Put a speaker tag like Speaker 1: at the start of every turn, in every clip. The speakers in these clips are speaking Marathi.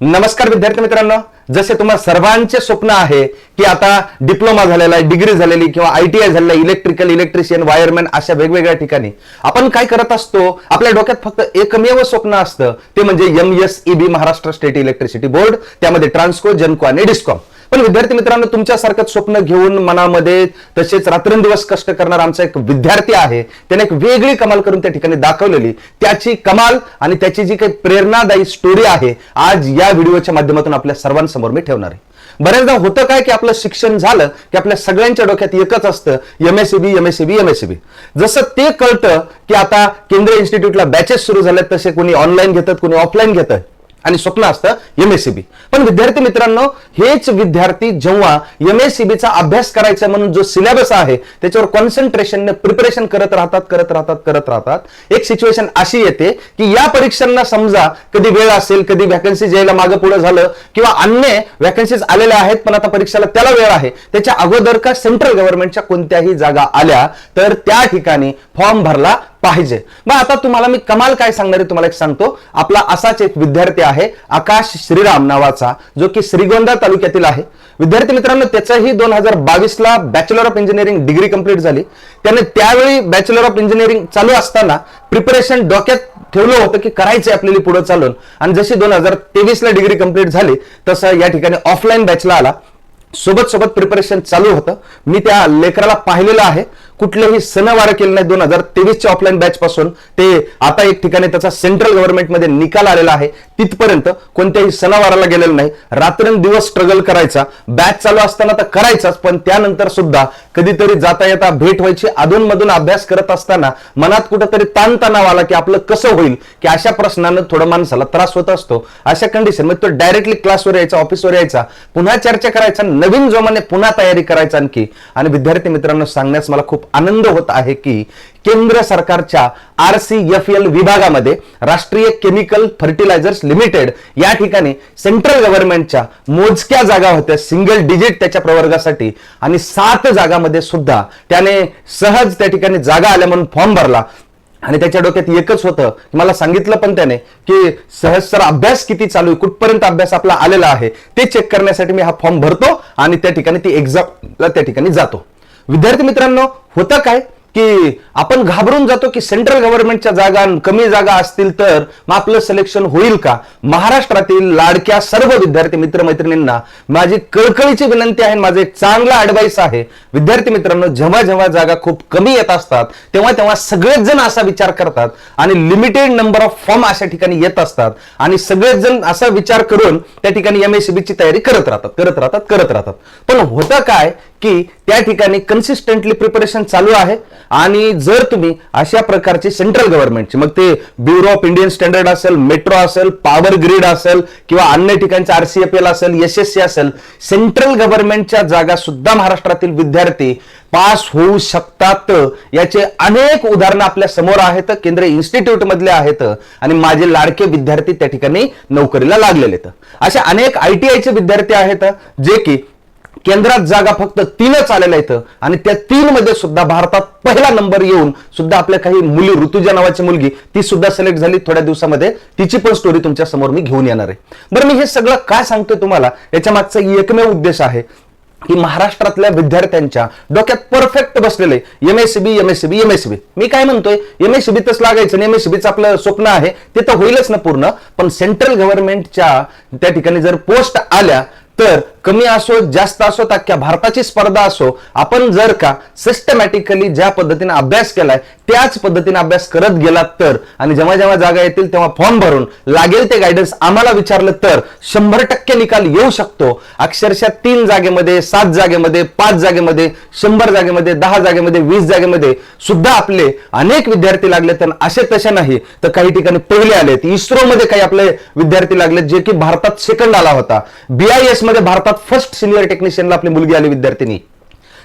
Speaker 1: नमस्कार विद्यार्थी मित्रांनो जसे तुम्हाला सर्वांचे स्वप्न आहे की आता डिप्लोमा झालेला आहे डिग्री झालेली किंवा आय टी आय झालेला इलेक्ट्रिकल इलेक्ट्रिशियन वायरमॅन अशा वेगवेगळ्या ठिकाणी. आपण काय करत असतो आपल्या डोक्यात फक्त एकमेव स्वप्न असतं ते म्हणजे M S E B Maharashtra state electricity board त्यामध्ये ट्रान्सको जनको आणि डिस्कॉम पण विद्यार्थी मित्रांनो तुमच्यासारखं स्वप्न घेऊन मनामध्ये तसेच रात्रंदिवस कष्ट करणारा आमचा एक विद्यार्थी आहे त्याने एक वेगळी कमाल करून त्या ठिकाणी दाखवलेली. त्याची कमाल आणि त्याची जी काही प्रेरणादायी स्टोरी आहे आज या व्हिडिओच्या माध्यमातून आपल्या सर्वांसमोर मी ठेवणार आहे. बऱ्याचदा होतं काय की आपलं शिक्षण झालं की आपल्या सगळ्यांच्या डोक्यात एकच असतं M S C B M S C B M S C B जसं ते कळतं की आता केंद्रीय इन्स्टिट्यूटला बॅचेस सुरू झाल्यात तसे कोणी ऑनलाईन घेतात कोणी ऑफलाईन घेतात. आणि स्वप्न असतं एमएससीबी पण विद्यार्थी मित्रांनो हेच विद्यार्थी जेव्हा एमएससीबीचा अभ्यास करायचा म्हणून जो सिलेबस आहे त्याच्यावर कॉन्सन्ट्रेशनने प्रिपरेशन करत राहतात करत राहतात करत राहतात. एक सिच्युएशन अशी येते की या परीक्षांना समजा कधी वेळ असेल कधी व्हॅकन्सी यायला मागं पुढे झालं किंवा अन्य व्हॅकन्सीज आलेल्या आहेत पण आता परीक्षेला त्याला वेळ आहे त्याच्या अगोदर का सेंट्रल गव्हर्नमेंटच्या कोणत्याही जागा आल्या तर त्या ठिकाणी फॉर्म भरला पाहिजे. मग आता तुम्हाला मी कमाल काय सांगणार आहे तुम्हाला एक सांगतो. आपला असाच एक विद्यार्थी आहे आकाश श्रीराम नावाचा जो की श्रीगोंदा तालुक्यातील आहे. विद्यार्थी मित्रांनो त्याचंही दोन हजार बावीस ला bachelor of engineering degree complete झाली. त्याने त्यावेळी बॅचलर ऑफ इंजिनिअरिंग चालू असताना प्रिपरेशन डोक्यात ठेवलं होतं की करायचं आपल्याला पुढे चालून. आणि जशी दोन हजार तेवीस ला डिग्री कंप्लीट झाली तसं या ठिकाणी ऑफलाईन बॅचला आला. सोबत सोबत प्रिपरेशन चालू होतं. मी त्या लेकराला पाहिलेलं आहे. कुठलेही सणवार केले नाही दोन हजार तेवीसच्या ऑफलाईन बॅच पासून. ते आता एक ठिकाणी त्याचा सेंट्रल गव्हर्नमेंटमध्ये निकाल आलेला आहे. तिथपर्यंत कोणत्याही सणावाराला गेलेलं नाही. रात्रंदिवस स्ट्रगल करायचा. बॅच चालू असताना तर करायचाच पण त्यानंतर सुद्धा कधीतरी जाता येता भेट व्हायची. अधूनमधून अभ्यास करत असताना मनात कुठंतरी ताणतणाव आला की आपलं कसं होईल की अशा प्रश्नानं थोडं माणसाला त्रास होत असतो. अशा कंडिशनमध्ये तो डायरेक्टली क्लासवर यायचा ऑफिसवर यायचा. पुन्हा चर्चा करायचा नवीन जोमाने पुन्हा तयारी करायचा आणखी. आणि विद्यार्थी मित्रांनो सांगण्यास मला खूप आनंद होत आहे की केंद्र सरकारच्या आर सी एफ एल विभागामध्ये राष्ट्रीय केमिकल फर्टिलायझर्स लिमिटेड या ठिकाणी सेंट्रल गव्हर्नमेंटच्या मोजक्या जागा होत्या सिंगल डिजिट त्याच्या प्रवर्गासाठी. आणि सात जागामध्ये सुद्धा त्याने सहज त्या ठिकाणी जागा आल्या म्हणून फॉर्म भरला. आणि त्याच्या डोक्यात एकच होतं मला सांगितलं पण त्याने की सहस्र अभ्यास किती चालू आहे कुठपर्यंत अभ्यास आपला आलेला आहे ते चेक करण्यासाठी मी हा फॉर्म भरतो आणि त्या ठिकाणी ती एक्झामला त्या ठिकाणी जातो. विद्यार्थी मित्रांनो होतं काय? की आपण घाबरून जातो की सेंट्रल गव्हर्नमेंटच्या जागा कमी जागा असतील तर मग आपलं सिलेक्शन होईल का? महाराष्ट्रातील लाडक्या सर्व विद्यार्थी मित्रमैत्रिणींना माझी कळकळीची विनंती आहे माझा एक चांगला ऍडवाईस आहे. विद्यार्थी मित्रांनो जेव्हा जेव्हा जागा खूप कमी येत असतात तेव्हा तेव्हा सगळेच जण असा विचार करतात आणि लिमिटेड नंबर ऑफ फॉर्म अशा ठिकाणी येत असतात आणि सगळेच जण असा विचार करून त्या ठिकाणी एमएससीबीची तयारी करत राहतात करत राहतात करत राहतात. पण होतं काय की त्या ठिकाणी कन्सिस्टंटली प्रिपरेशन चालू आहे. आणि जर तुम्ही अशा प्रकारचे सेंट्रल गव्हर्नमेंटचे मग ते ब्युरो ऑफ इंडियन स्टँडर्ड असेल मेट्रो असेल पॉवर ग्रीड असेल किंवा अन्य ठिकाणचे आरसीएफएल असेल एसएससी असेल सेंट्रल गव्हर्नमेंटच्या जागा सुद्धा महाराष्ट्रातील विद्यार्थी पास होऊ शकतात. याचे अनेक उदाहरणं आपल्यासमोर आहेत केंद्रीय इन्स्टिट्यूट मधले आहेत आणि माझे लाडके विद्यार्थी त्या ठिकाणी नोकरीला लागलेले आहेत. असे अनेक आयटीआयचे विद्यार्थी आहेत जे की केंद्रात जागा फक्त तीनच आलेल्या आहेत आणि त्या तीन मध्ये सुद्धा भारतात पहिला नंबर येऊन सुद्धा आपल्या काही मुली ऋतुजा नावाची मुलगी ती सुद्धा सिलेक्ट झाली थोड्या दिवसामध्ये. तिची पण स्टोरी तुमच्यासमोर मी घेऊन येणार आहे. बरं मी हे सगळं काय सांगतोय तुम्हाला? याच्या मागचा एकमेव उद्देश आहे की महाराष्ट्रातल्या विद्यार्थ्यांच्या डोक्यात परफेक्ट बसलेले एमएससीबी एमएससीबी एमएससीबी मी काय म्हणतोय? एमएससीबीतच लागायचं एम एस बीचं आपलं स्वप्न आहे. ते तर होईलच ना पूर्ण. पण सेंट्रल गव्हर्नमेंटच्या त्या ठिकाणी जर पोस्ट आल्या तर कमी असो जास्त असो अख्ख्या भारताची स्पर्धा असो आपण जर का सिस्टमॅटिकली ज्या पद्धतीने अभ्यास केलाय त्याच पद्धतीने अभ्यास करत गेलात तर आणि जेव्हा जेव्हा जागा येतील तेव्हा फॉर्म भरून लागेल ते गायडन्स आम्हाला विचारलं तर शंभर टक्के निकाल येऊ शकतो. अक्षरशः तीन जागेमध्ये सात जागेमध्ये पाच जागेमध्ये शंभर जागेमध्ये दहा जागेमध्ये वीस जागेमध्ये सुद्धा आपले अनेक विद्यार्थी लागले तर असे तसे नाही. तर काही ठिकाणी पहिले आलेत. इस्रोमध्ये काही आपले विद्यार्थी लागले जे की भारतात सेकंड आला होता. बीआयएस मध्ये भारतात फर्स्ट सिनियर टेक्निशियनला आपली मुलगी आली विद्यार्थिनी.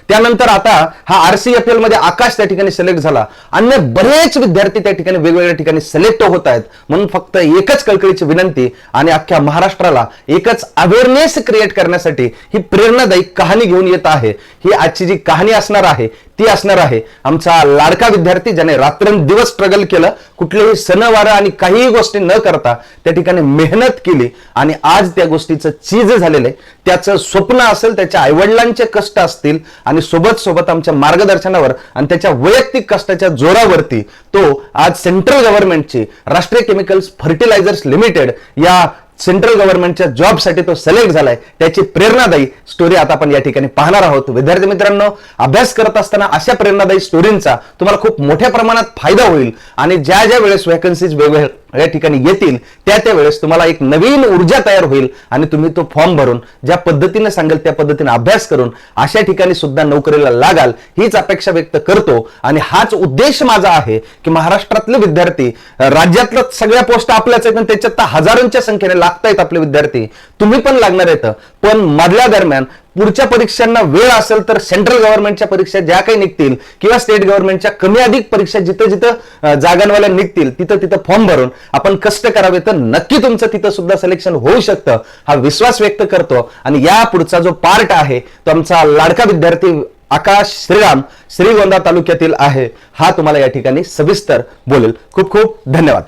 Speaker 1: त्यानंतर आता हा आरसीएफएलमध्ये आकाश त्या ठिकाणी सिलेक्ट झाला. अन्य बरेच विद्यार्थी त्या ठिकाणी वेगवेगळ्या ठिकाणी सिलेक्ट होत आहेत. म्हणून फक्त एकच कळकळीची विनंती आणि अख्ख्या महाराष्ट्राला एकच अवेअरनेस क्रिएट करण्यासाठी ही प्रेरणादायी कहाणी घेऊन येत आहे. ही आजची जी कहाणी असणार आहे ती असणार आहे. आमचा लाडका विद्यार्थी ज्याने रात्रंदिवस स्ट्रगल केलं कुठलेही सणवार आणि काहीही गोष्टी न करता त्या ठिकाणी मेहनत केली आणि आज त्या गोष्टीचं चीज झालेलं आहे. त्याचं स्वप्न असेल त्याच्या आईवडिलांचे कष्ट असतील आणि सोबत सोबत आमच्या मार्गदर्शनावर आणि त्याच्या वैयक्तिक कष्टाच्या जोरावरती तो आज सेंट्रल गव्हर्नमेंटची राष्ट्रीय केमिकल्स फर्टिलायझर्स लिमिटेड या सेंट्रल गव्हर्नमेंटच्या जॉबसाठी तो सिलेक्ट झालाय. त्याची प्रेरणादायी स्टोरी आता आपण या ठिकाणी पाहणार आहोत. विद्यार्थी मित्रांनो अभ्यास करत असताना अशा प्रेरणादायी स्टोरींचा तुम्हाला खूप मोठ्या प्रमाणात फायदा होईल. आणि ज्या ज्या वेळेस वॅकन्सीज वेगवेगळ्या या ठिकाणी येतील त्या त्या वेळेस तुम्हाला एक नवीन ऊर्जा तयार होईल आणि तुम्ही तो फॉर्म भरून ज्या पद्धतीने सांगेल त्या पद्धतीने अभ्यास करून अशा ठिकाणी सुद्धा नोकरीला लागाल हीच अपेक्षा व्यक्त करतो. आणि हाच उद्देश माझा आहे की महाराष्ट्रातले विद्यार्थी राज्यातल्या सगळ्या पोस्ट आपल्याच आहेत आणि त्याच्यात तर हजारोंच्या संख्येने लागतायत आपले विद्यार्थी. तुम्ही पण लागणार आहेत. पण मधल्या दरम्यान पुढच्या परीक्षांना वेळ असेल तर सेंट्रल गव्हर्नमेंटच्या परीक्षा ज्या काही निघतील किंवा स्टेट गव्हर्नमेंटच्या कमी अधिक परीक्षा जिथं जिथं जागांवाल्या निघतील तिथं तिथं फॉर्म भरून आपण कष्ट करावे तर नक्की तुमचं तिथं सुद्धा सिलेक्शन होऊ शकतं हा विश्वास व्यक्त करतो. आणि या पुढचा जो पार्ट आहे तो आमचा लाडका विद्यार्थी आकाश श्रीराम श्रीगोंदा तालुक्यातील आहे. हा तुम्हाला या ठिकाणी सविस्तर बोलेल. खूप खूप धन्यवाद.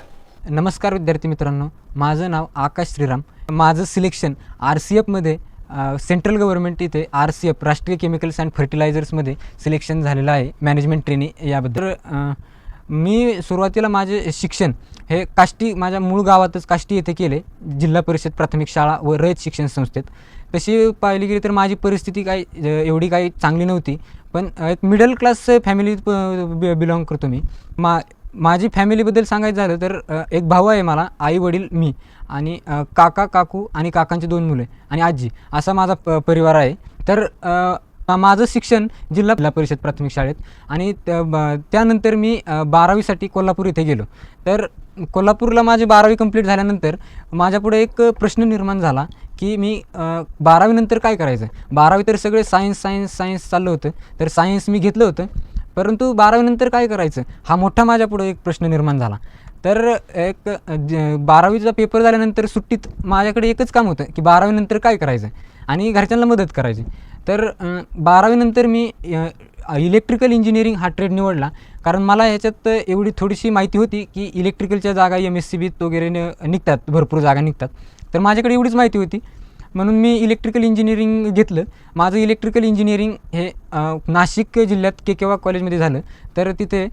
Speaker 2: नमस्कार विद्यार्थी मित्रांनो. माझं नाव आकाश श्रीराम. माझं सिलेक्शन आर सी एफमध्ये सेंट्रल गव्हर्नमेंट इथे R C F Rashtriya chemicals and फर्टिलायझर्समध्ये selection झालेलं आहे. मॅनेजमेंट ट्रेनिंग याबद्दल. मी सुरुवातीला माझे शिक्षण हे काष्टी माझ्या मूळ गावातच काष्टी येथे केले. जिल्हा परिषद प्राथमिक शाळा व रयत शिक्षण संस्थेत. तशी पाहिली गेली तर माझी परिस्थिती काही एवढी काही चांगली नव्हती. पण एक मिडल क्लास फॅमिलीत बिलॉंग करतो मी. मा माझी फॅमिलीबद्दल सांगायचं झालं तर एक भाऊ आहे मला आई वडील मी आणि काका काकू आणि काकांची दोन मुले आणि आजी असा माझा प परिवार आहे. तर माझं शिक्षण जिल्हा जिल्हा परिषद प्राथमिक शाळेत आणि त्या- ब- त्यानंतर मी बारावीसाठी कोल्हापूर इथे गेलो. तर कोल्हापूरला माझी बारावी कंप्लीट झाल्यानंतर माझ्यापुढे एक प्रश्न निर्माण झाला की मी बारावीनंतर काय करायचं? बारावी तर सगळे सायन्स सायन्स सायन्स चाललं होतं. तर सायन्स मी घेतलं होतं. परंतु बारावीनंतर काय करायचं? हा मोठा माझ्यापुढे एक प्रश्न निर्माण झाला. तर एक ज- बारावीचा पेपर झाल्यानंतर सुट्टीत माझ्याकडे एकच काम होतं की बारावीनंतर काय करायचं? आणि घरच्यांना मदत करायची. तर बारावीनंतर मी इलेक्ट्रिकल इंजिनिअरिंग हा ट्रेड निवडला. कारण मला ह्याच्यात एवढी थोडीशी माहिती होती की इलेक्ट्रिकलच्या जागा एम एस सी बीत वगैरे न- निघतात भरपूर जागा निघतात. तर माझ्याकडे एवढीच माहिती होती. म्हणून मी इलेक्ट्रिकल इंजिनिअरिंग घेतलं. माझं इलेक्ट्रिकल इंजिनिअरिंग हे नाशिक जिल्ह्यात के केव्हा कॉलेजमध्ये झालं. तर तिथे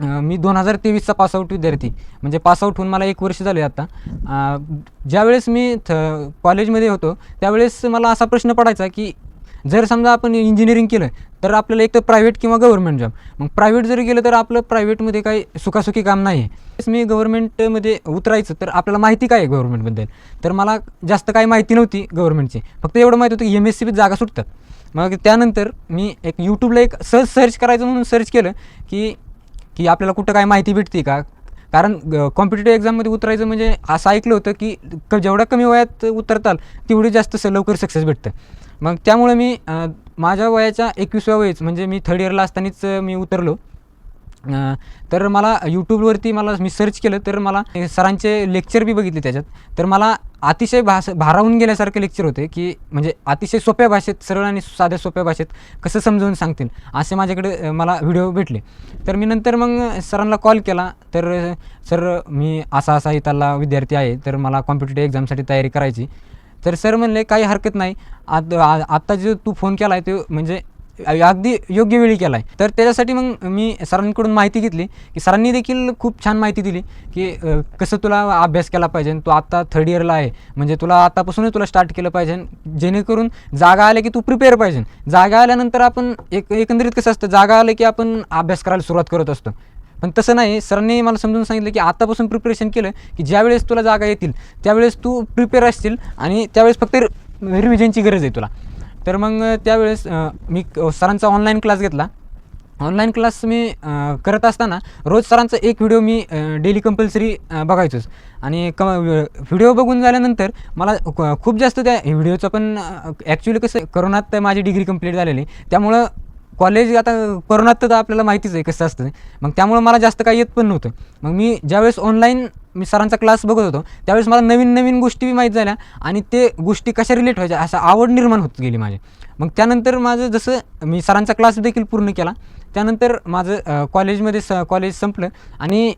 Speaker 2: मी दोन हजार तेवीसचा पासआउट विद्यार्थी. म्हणजे पासआउट होऊन मला एक वर्ष झाले आता. ज्यावेळेस मी थ कॉलेजमध्ये होतो त्यावेळेस मला असा प्रश्न पडायचा की जर समजा आपण इंजिनिअरिंग केलं तर आपल्याला एक तर प्रायव्हेट किंवा गव्हर्नमेंट जॉब मग प्रायव्हेट जरी गेलं तर आपलं प्रायव्हेटमध्ये काही सुखासुखी काम नाही आहे मी गव्हर्नमेंटमध्ये उतरायचं तर आपल्याला माहिती काय आहे गव्हर्नमेंटबद्दल तर मला जास्त काही माहिती नव्हती गव्हर्नमेंटची फक्त एवढं माहिती होतं की एम एस सी बीत जागा सुटतात. मग त्यानंतर मी एक यूट्यूबला एक सहज सर्च करायचं म्हणून सर्च केलं की की आपल्याला कुठं काय माहिती भेटते का? कारण कॉम्पिटेटिव्ह एक्झाममध्ये उतरायचं म्हणजे असं ऐकलं होतं की क जेवढ्या कमी वयात उतरताल तेवढी जास्त स लवकर सक्सेस भेटतं. मग त्यामुळे मी माझ्या वयाच्या एकविसव्या वयच म्हणजे मी थर्ड इयरला असतानाच मी उतरलो. तर मला यूट्यूबवरती मला मी सर्च केलं तर मला सरांचे लेक्चर बी बघितले त्याच्यात. तर मला अतिशय भास भारावून गेल्यासारखे लेक्चर होते की म्हणजे अतिशय सोप्या भाषेत सरळ आणि साध्या सोप्या भाषेत कसं समजावून सांगतील असे माझ्याकडे मला व्हिडिओ भेटले. तर मी नंतर मग सरांना कॉल केला. तर सर मी असा असा इथला विद्यार्थी आहे तर मला कॉम्पिटेटिव्ह एक्झामसाठी तयारी करायची. तर सर म्हणले काही हरकत नाही. आत आ- आत्ता जो तू फोन केला आहे तो म्हणजे अगदी योग्य वेळी केला आहे तर त्याच्यासाठी मग मी सरांकडून माहिती घेतली की सरांनी देखील खूप छान माहिती दिली की कसं तुला अभ्यास केला पाहिजे तू आत्ता थर्ड इयरला आहे. म्हणजे तुला आतापासूनच तुला स्टार्ट केलं पाहिजे जेणेकरून जागा आल्या की तू प्रिपेअर पाहिजे. जागा आल्यानंतर आपण एक एकंदरीत कसं असतं जागा आलं की आपण अभ्यास करायला सुरुवात करत असतो. पण तसं नाही सरांनी मला समजून सांगितलं की आतापासून प्रिपरेशन केलं की ज्यावेळेस तुला जागा येतील त्यावेळेस तू प्रिपेअर असतील आणि त्यावेळेस फक्त रिव्हिजनची गरज आहे तुला. तर मग त्यावेळेस मी क- सरांचा ऑनलाईन क्लास घेतला. ऑनलाईन क्लास मी करत असताना रोज सरांचा एक व्हिडिओ मी डेली कंपल्सरी बघायचोच. आणि क व्हिडिओ बघून झाल्यानंतर मला क- खूप जास्त त्या व्हिडिओचं पण ॲक्च्युली कसं करोनात माझी डिग्री कंप्लीट झालेली. त्यामुळं कॉलेज आता कोरोनात तर आपल्याला माहितीच आहे कसं असतं. मग त्यामुळं मला जास्त काही येत पण नव्हतं. मग मी ज्यावेळेस ऑनलाईन मी सरांचा क्लास बघत होतो त्यावेळेस मला नवीन नवीन गोष्टी बी माहीत झाल्या आणि ते गोष्टी कशा रिलेट व्हायच्या असं आवड निर्माण होत गेली माझी. मग त्यानंतर माझं जसं मी सरांचा क्लास देखील पूर्ण केला त्यानंतर माझं कॉलेजमध्ये स कॉलेज संपलं आणि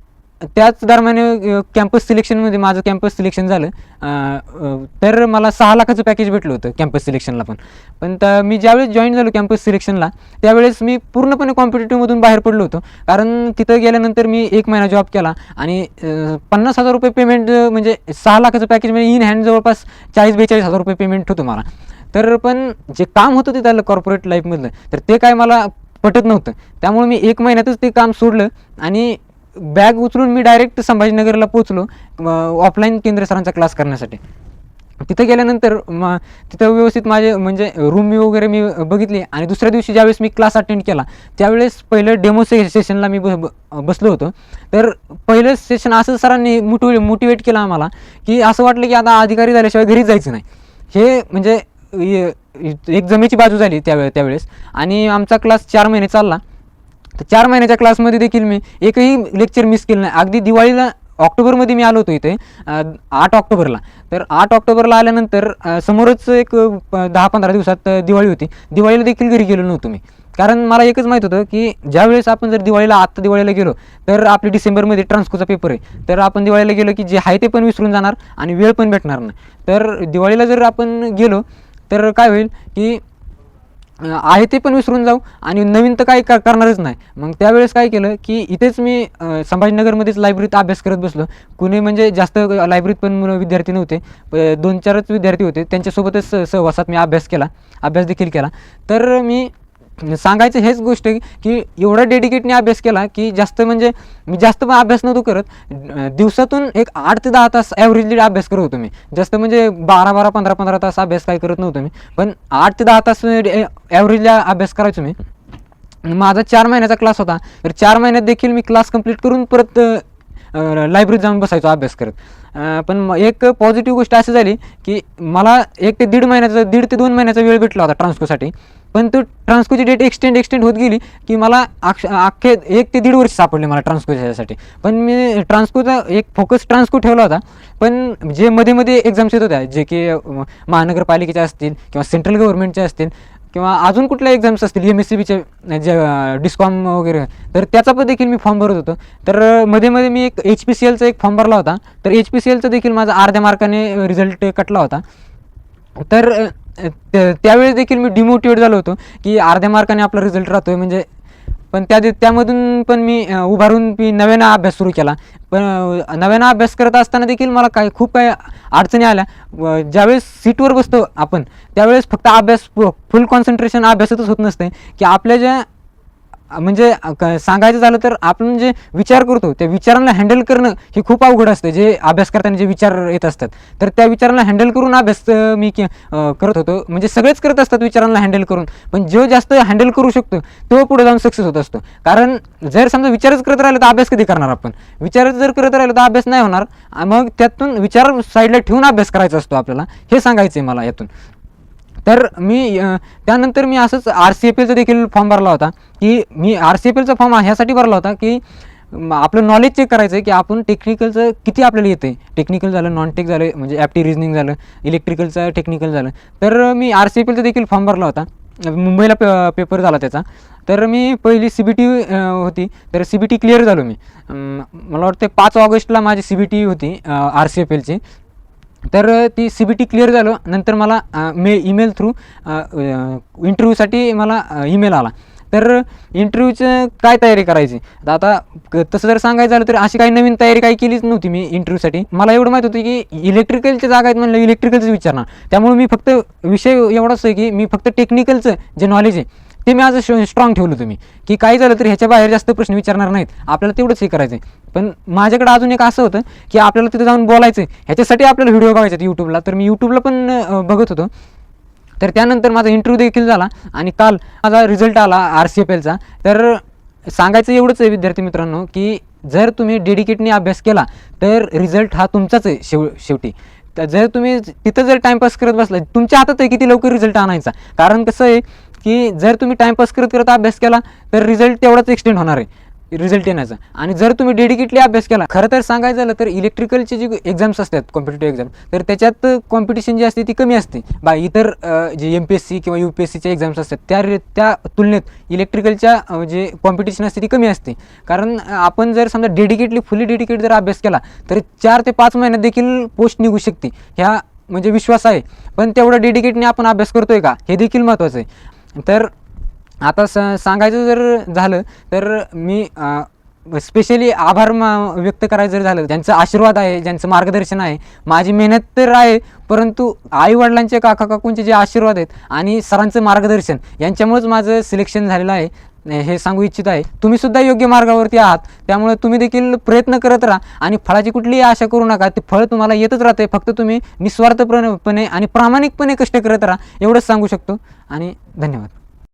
Speaker 2: त्याच दरम्यान कॅम्पस सिलेक्शनमध्ये माझं कॅम्पस सिलेक्शन झालं. तर मला सहा लाखाचं पॅकेज भेटलं होतं कॅम्पस सिलेक्शनला पण. पण तर मी ज्यावेळेस जॉईन झालो कॅम्पस सिलेक्शनला त्यावेळेस मी पूर्णपणे कॉम्पिटेटिव्हमधून बाहेर पडलो होतो. कारण तिथं गेल्यानंतर मी एक महिना जॉब केला आणि पन्नास हजार रुपये पेमेंट म्हणजे सहा लाखाचं पॅकेज म्हणजे इन हँड जवळपास चाळीस बेचाळीस हजार रुपये पेमेंट होतं मला. तर पण जे काम होतं ते त्याला कॉर्पोरेट लाईफमधलं तर ते काय मला पटत नव्हतं. त्यामुळे मी एक महिन्यातच ते काम सोडलं आणि बॅग उचलून मी डायरेक्ट संभाजीनगरला पोचलो ऑफलाईन केंद्र सरांचा क्लास करण्यासाठी. तिथं गेल्यानंतर म तिथं व्यवस्थित माझे म्हणजे रूम मी वगैरे मी बघितली आणि दुसऱ्या दिवशी ज्यावेळेस मी क्लास अटेंड केला त्यावेळेस पहिलं डेमो से सेशनला मी ब- ब- बसलो होतो. तर पहिलं सेशन असं सरांनी मोटिवे मोटिवेट केलं आम्हाला की असं वाटलं की आता अधिकारी झाल्याशिवाय घरी जायचं नाही. हे म्हणजे एक जमेची बाजू झाली त्यावेळे त्यावेळेस. आणि आमचा क्लास चार महिने चालला. तर चार महिन्याच्या क्लासमध्ये देखील मी एकही लेक्चर मिस केलं नाही. अगदी दिवाळीला ऑक्टोबरमध्ये मी आलो होतो इथे आठ ऑक्टोबरला. तर आठ ऑक्टोबरला आल्यानंतर समोरच एक दहा पंधरा दिवसात दिवाळी होती. दिवाळीला देखील घरी गेलो नव्हतो मी. कारण मला एकच माहीत होतं की ज्यावेळेस आपण जर दिवाळीला आत्ता दिवाळीला गेलो तर आपली डिसेंबरमध्ये ट्रान्सकोचा पेपर आहे. तर आपण दिवाळीला गेलो की जे आहे ते पण विसरून जाणार आणि वेळ पण भेटणार नाही. तर दिवाळीला जर आपण गेलो तर काय होईल की आहे ते पण विसरून जाऊ. आणि नवीन तर काही करणारच नाही. मग त्यावेळेस काय केलं की इथेच मी संभाजीनगरमध्येच लायब्ररीत अभ्यास करत बसलो. कुणी म्हणजे जास्त लायब्ररीत पण मुलं विद्यार्थी नव्हते. प- दोन चारच विद्यार्थी होते. त्यांच्यासोबतच सहवासात मी अभ्यास केला. अभ्यास देखील केला. तर मी सांगायचं हेच गोष्ट आहे की एवढा डेडिकेटने अभ्यास केला की जास्त म्हणजे मी जास्त पण अभ्यास नव्हतो करत. दिवसातून एक आठ ते दहा तास ॲव्हरेजली अभ्यास करत होतो मी. जास्त म्हणजे बारा बारा पंधरा पंधरा तास अभ्यास काय करत नव्हतो मी. पण आठ ते दहा तास ॲव्हरेजली अभ्यास करायचो मी. माझा चार महिन्याचा क्लास होता. तर चार महिन्यात देखील मी क्लास कंप्लीट करून परत लायब्ररीत जाऊन बसायचो अभ्यास करत. पण एक पॉझिटिव्ह गोष्ट अशी झाली की मला एक ते दीड महिन्याचा दीड ते दोन महिन्याचा वेळ भेटला होता ट्रान्सफरसाठी पण तो ट्रान्सकोची डेट एक्सटेंड एक्सटेंड होत गेली की मला अक्ष अख्खे एक ते दीड वर्ष सापडले मला ट्रान्सकोच्यासाठी पण मी ट्रान्सकोचा एक फोकस ट्रान्सको ठेवला होता. पण जे मध्ये मध्ये एक्झाम्स येत होत्या जे की महानगरपालिकेच्या असतील किंवा सेंट्रल गव्हर्नमेंटच्या असतील किंवा अजून कुठल्या एक्झाम्स असतील एम एस सी बीचे जे डिस्कॉम वगैरे तर त्याचा पण देखील मी फॉर्म भरत होतो. तर मध्ये मध्ये मी एक एच पी सी एलचा एक फॉर्म भरला होता. तर एच पी सी एलचा देखील माझा अर्ध्या मार्काने रिझल्ट कटला होता. तर त्यावेळी त्या- त्यावेळेस देखील मी डिमोटिवेट झालो होतो की अर्ध्या मार्काने आपला रिझल्ट राहतो आहे म्हणजे पण त्या त्यामधून पण मी उभारून मी नव्यानं अभ्यास सुरू केला. पण नव्याना नव्यानं अभ्यास करत असताना देखील मला काही खूप काही अडचणी आल्या. व ज्यावेळेस सीटवर बसतो आपण त्यावेळेस फक्त अभ्यास फुल कॉन्सन्ट्रेशन अभ्यासातच होत नसते. की आपल्या ज्या म्हणजे क- सांगायचं झालं तर आपण जे विचार करतो त्या विचारांना हँडल करणं हे खूप अवघड असतं. जे अभ्यास करताना जे विचार येत असतात. तर त्या विचारांना हँडल करून अभ्यास मी के- करत होतो. म्हणजे सगळेच करत असतात विचारांना हँडल करून. पण जो जास्त हँडल करू शकतो तो पुढे जाऊन सक्सेस होत असतो. कारण जर समजा विचारच करत राहिलो तर अभ्यास कधी करणार आपण? विचारच जर करत राहिलो तर अभ्यास नाही होणार. मग त्यातून विचार साईडला ठेवून अभ्यास करायचा असतो आपल्याला. हे सांगायचं आहे मला यातून. तर मी त्यानंतर मी असंच आर सी एफ एलचा देखील फॉर्म भरला होता की मी आर सी एफ एलचा फॉर्म ह्यासाठी भरला होता की आपलं नॉलेज चेक करायचं आहे की आपण टेक्निकलचं किती आपल्याला येतं आहे टेक्निकल झालं नॉन टेक झालं म्हणजे ॲप्टी रिजनिंग झालं इलेक्ट्रिकलचं टेक्निकल झालं. तर मी आर सी एफ एलचा देखील फॉर्म भरला होता. मुंबईला पे पेपर झाला त्याचा. तर मी पहिली सी बी टी होती. तर सी बी टी क्लिअर झालो मी. मला वाटतं पाच ऑगस्टला माझी सी बी टी होती आर सी एफ एलची तर ती सी बी टी क्लिअर झालं. नंतर मला मे ईमेल थ्रू इंटरव्ह्यूसाठी मला ईमेल आला. तर इंटरव्ह्यूचं काय तयारी करायची? तर आता क- तसं जर सांगायचं झालं तर अशी काही नवीन तयारी काही केलीच नव्हती मी इंटरव्ह्यूसाठी मला एवढं माहीत होतं की इलेक्ट्रिकलच्या जागा आहेत म्हणलं इलेक्ट्रिकलचं विचारणार त्यामुळे मी फक्त विषय एवढाच आहे की मी फक्त टेक्निकलचं जे नॉलेज आहे ते मी आज स्ट्रॉंग ठेवलं तुम्ही. की काही झालं तर ह्याच्या बाहेर जास्त प्रश्न विचारणार नाहीत. आपल्याला तेवढंच हे करायचं आहे पण माझ्याकडे अजून एक असं होतं की आपल्याला तिथे जाऊन बोलायचं आहे ह्याच्यासाठी आपल्याला व्हिडिओ बघायचे आहेत यूट्यूबला तर मी यूट्यूबला पण बघत होतो. तर त्यानंतर माझा इंटरव्ह्यू देखील झाला. आणि काल माझा रिझल्ट आला आर सी एफ एलचा तर सांगायचं एवढंच आहे विद्यार्थी मित्रांनो की जर तुम्ही डेडिकेटने अभ्यास केला तर रिझल्ट हा तुमचाच आहे शेव शेवटी. तर जर तुम्ही तिथं जर टाईमपास करत बसला तुमच्या हातात आहे किती लवकर रिझल्ट आणायचा. कारण कसं आहे की जर तुम्ही टाइमपास करत करत अभ्यास केला तर रिझल्ट तेवढाच एक्सटेंड होणार आहे. रिझल्ट येण्याचा. आणि जर तुम्ही डेडिकेटली अभ्यास केला खरं तर सांगायचं झालं तर इलेक्ट्रिकलचे जे एक्झाम्स असतात कॉम्पिटेटिव्ह एक्झाम तर त्याच्यात कॉम्पिटिशन जी असते ती कमी असते. बा इतर जे एम पी एस सी किंवा यू पी एस सीच्या एक्झाम्स असतात त्या त्या तुलनेत इलेक्ट्रिकलच्या जे कॉम्पिटिशन असते ती कमी असते. कारण आपण जर समजा डेडिकेटली फुली डेडिकेट जर अभ्यास केला तर चार ते पाच महिन्यात देखील पोस्ट निघू शकते. ह्या म्हणजे विश्वास आहे. पण तेवढा डेडिकेटने आपण अभ्यास करतोय का? हे देखील महत्त्वाचं आहे. तर आता स सांगायचं जर झालं तर मी स्पेशली आभार मा व्यक्त करायचं जर झालं ज्यांचं आशीर्वाद आहे ज्यांचं मार्गदर्शन आहे माझी मेहनत तर आहे परंतु आईवडिलांचे काका काकूंचे जे आशीर्वाद आहेत आणि सरांचं मार्गदर्शन यांच्यामुळेच माझं सिलेक्शन झालेलं आहे. हे सांगू इच्छित आहे. तुम्ही सुद्धा योग्य मार्गावरती आहात. त्यामुळे तुम्ही देखील प्रयत्न करत राहा आणि फळाची कुठलीही आशा करू नका. ते फळ तुम्हाला येतच राहते. फक्त तुम्ही निस्वार्थपणे आणि प्रामाणिकपणे कष्ट करत राहा. एवढंच सांगू शकतो. आणि धन्यवाद.